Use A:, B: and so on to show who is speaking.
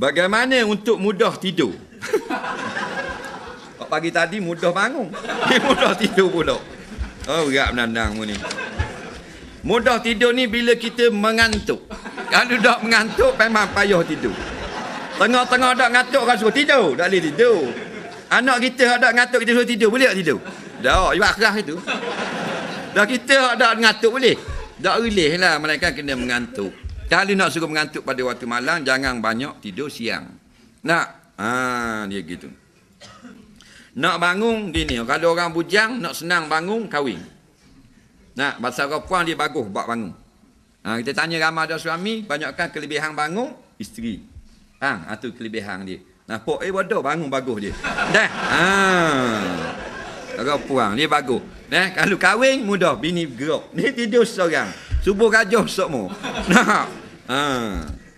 A: Bagaimana untuk mudah tidur? Pagi tadi mudah bangun. Ni mudah tidur pula. Oh, berat menandang ni. Mudah tidur ni bila kita mengantuk. Kalau tak mengantuk, memang payah tidur. Tengah-tengah tak ngantuk, kan suruh tidur. Tak boleh tidur. Anak kita tak ngantuk, kita suruh tidur. Boleh tak tidur? Tak, ibu akrah itu. Dah kita tak ngantuk boleh? Tak boleh lah, mereka kena mengantuk. Kalau nak suruh mengantuk pada waktu malam, jangan banyak tidur siang. Nak? Ha, dia gitu. Nak bangun gini, kalau orang bujang nak senang bangun kahwin. Nak bahasa perempuan dia bagus buat bangun. Ha, kita tanya ramai ada suami, banyakkan kelebihan bangun isteri. Ha, itu kelebihan dia. Nampak eh bodoh bangun bagus dia. Dah. Ha. Perempuan dia bagus. Nah, kalau kahwin mudah bini gerak. Ni tidur seorang. Subuh gajah semua. Nah. 嗯。